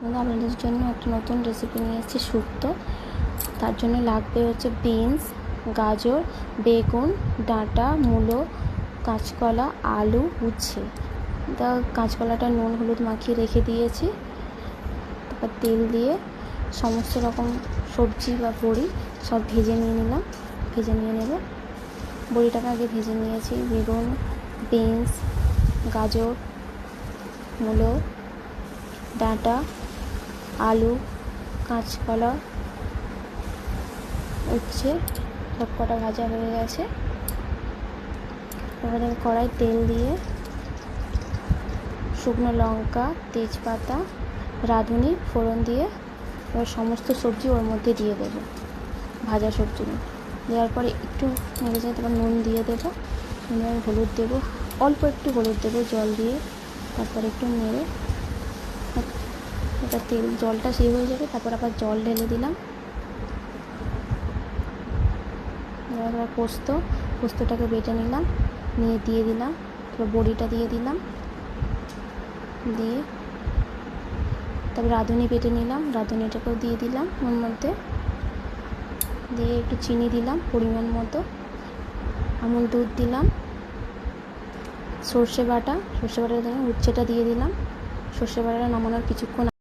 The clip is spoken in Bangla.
আপনাদের জন্য একটা নতুন রেসিপি নিয়ে এসেছি শুক্তো। তার জন্য লাগবে হচ্ছে বিনস গাজর, বেগুন, ডাঁটা, মূলো, কাঁচকলা, আলু, উচ্ছে। তা কাঁচকলাটা নুন, হলুদ মাখিয়ে রেখে দিয়েছি। তারপর তেল দিয়ে সমস্ত রকম সবজি বা বড়ি সব ভেজে নিয়ে নিলাম। ভেজে নিয়ে নেব। বড়িটাকে আগে ভেজে নিয়েছি। বেগুন বিনস গাজর, মূলো, ডাঁটা আলু, কাঁচকলা উচ্ছে সব কটা ভাজা হয়ে গেছে। এবারে কড়াই তেল দিয়ে শুকনো লঙ্কা, তেজপাতা, রাঁধুনি, ফোড়ন দিয়ে এবার সমস্ত সবজি ওর মধ্যে দিয়ে দেবো, ভাজা সবজিগুলো দেওয়ার পরে একটু নেড়ে যায় তারপর নুন দিয়ে দেবো। নুন হলুদ দেবো, অল্প একটু হলুদ দেবো জল দিয়ে। তারপর একটু নেড়ে এটা তেল, জলটা সে হয়ে যাবে, তারপর আবার জল ঢেলে দিলাম। আবার পোস্ত, পোস্তটাকে বেটে নিলাম, নিয়ে দিয়ে দিলাম তারপর বড়িটা দিয়ে দিলাম, দিয়ে তারপর রাঁধুনি বেটে নিলাম, রাঁধুনিটাকেও দিয়ে দিলাম ওর মধ্যে। দিয়ে একটু চিনি দিলাম পরিমাণ মতো, আমুল দুধ দিলাম, সর্ষে বাটা সর্ষে বাটা দিলাম উচ্ছেটা দিয়ে দিলাম, সর্ষে বাটাটা নামানোর কিছুক্ষণ